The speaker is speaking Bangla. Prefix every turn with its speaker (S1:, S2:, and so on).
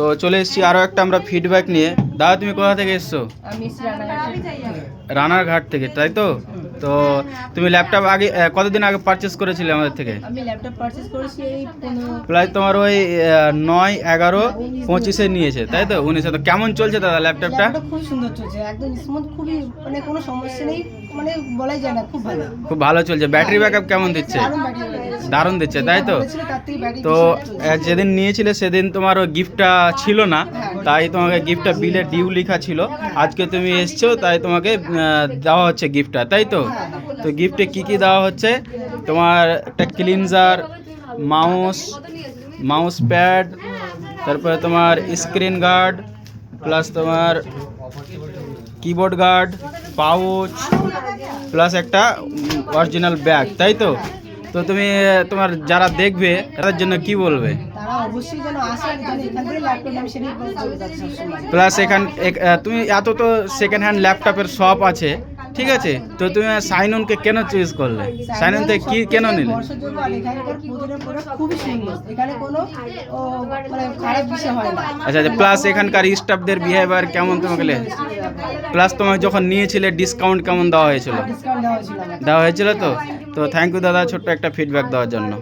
S1: তো চলে এসেছি আরও একটা আমরা ফিডব্যাক নিয়ে। দাদা তুমি কোথা থেকে এসছো?
S2: রানার ঘাট
S1: রানারঘাট থেকে তাই তো? তো তুমি ল্যাপটপ আগে কতদিন আগে পারচেস করেছিলে আমাদের থেকে?
S2: আমি ল্যাপটপ পারচেজ করেছি
S1: প্রায় তোমার ওই নয় এগারো পঁচিশে নিয়েছে তাই তো? উনিশে তো কেমন চলছে দাদা ল্যাপটপটা
S2: খুব সুন্দর চলছে একদম স্মুথ খুবই মানে কোনো সমস্যা নেই মানে বলাই যায় না খুব ভালো।
S1: খুব ভালো চলছে। ব্যাটারি ব্যাকআপ কেমন দিচ্ছে?
S2: দারুণ
S1: দিচ্ছে। তাই তো? তো যেদিন নিয়েছিলে সেদিন তোমার ওই গিফটটা ছিল না। তাই তোমাকে গিফটটা বিলে ডিউ লেখা ছিল। আজকে তুমি এসছো, তাই তোমাকে দেওয়া হচ্ছে গিফটটা তাই তো? তো গিফটে কি কি দেওয়া হচ্ছে? তোমার একটা ক্লিনজার মাউস মাউস প্যাড তারপরে তোমার স্ক্রিন গার্ড প্লাস তোমার কিবোর্ড গার্ড পাউচ প্লাস একটা অরিজিনাল ব্যাগ তাই তো? তো তুমি, তোমার যারা দেখবে, তাদের জন্য কি বলবে?
S2: অবশ্যই যেন আসে যেন এখান থেকে ল্যাপটপ আমি সেটাই বলতে যাচ্ছি
S1: প্লাস এখান তুমি এত তো সেকেন্ড হ্যান্ড ল্যাপটপের শপ আছে ঠিক আছে? তো তুমি সাইননকে কেন চুজ করলে? সাইনন থেকে কি কেন নিলে?
S2: মানে
S1: আচ্ছা আচ্ছা প্লাস এখানকার স্টাফদের বিহেভিয়ার কেমন তোমাকে প্লাস তোমাকে যখন নিয়েছিলে ডিসকাউন্ট কেমন দেওয়া হয়েছিল? দেওয়া হয়েছিল তো? তো থ্যাংক ইউ দাদা ছোট্ট একটা ফিডব্যাক দেওয়ার জন্য।